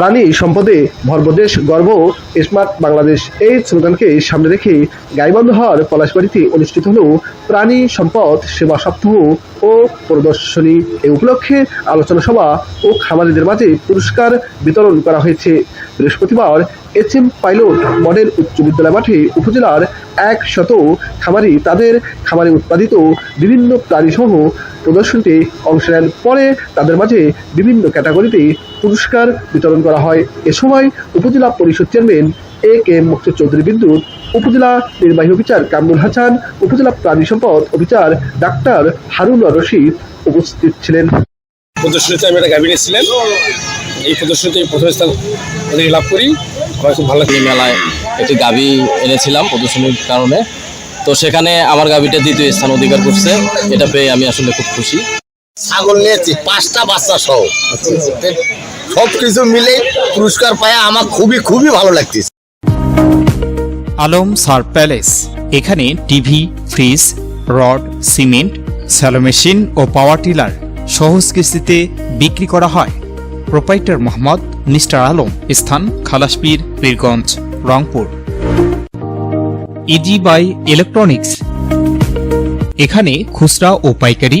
প্রাণী সম্পদে ভরবদেশ গর্ব, স্মার্ট বাংলাদেশ। এই স্লোগানকে সামনে রেখে গাইবান্ধহার পলাশবাড়িতে অনুষ্ঠিত হল প্রাণী সম্পদ সেবা সপ্তাহ ও প্রদর্শনী। এই উপলক্ষে আলোচনা সভা ও খামারিদের মাঝে পুরস্কার বিতরণ করা হয়েছে। বৃহস্পতিবার এইচ এম পাইলট মডেল উচ্চ বিদ্যালয় মাঠে উপজেলার এক শত খামারি তাদের খামারে উৎপাদিত বিভিন্ন প্রাণীসহ প্রদর্শনীতে অংশ নেন। পরে তাদের মাঝে বিভিন্ন ক্যাটাগরিতে পুরস্কার বিতরণ করা হয়। এ সময় উপজেলা পরিষদ চেয়ারম্যান এ কে মুক্ত চৌধুরী বিদ্যুৎ উপজেলা নির্বাহী অফিসার কামরুল হাসান উপজেলা প্রাণী সম্পদ অফিসার ডাক্তার হারুন রশিদ উপস্থিত ছিলেন। প্রদর্শনীতে আমি একটা গাভী নিয়েছিলেন এই প্রদর্শনীতে আমি প্রথম স্থান লাভ করি। আমার খুব ভালো লাগে। মেলায় একটি গাভি এনেছিলাম প্রদর্শনীর কারণে। তো সেখানে আমার গাভিটা দ্বিতীয় স্থান অধিকার করছে। এটা পেয়ে আমি আসলে খুব খুশি। ছাগল নিয়েছি পাঁচটা বাচ্চা সহ। সব কিছু মিলে পুরস্কার পায় আমার খুবই খুবই ভালো লাগতেছে। Alam sir palace. এখানে TV fridge rod cement shallow machine ও পাওয়ার টিলার সহজ কিস্তিতে বিক্রি করা হয়। প্রোপাইটার মোহাম্মদ নিস্টার আলম স্থান Khalaspir Pirganj Rangpur. Easy buy electronics. এখানে খুচরা ও পাইকারি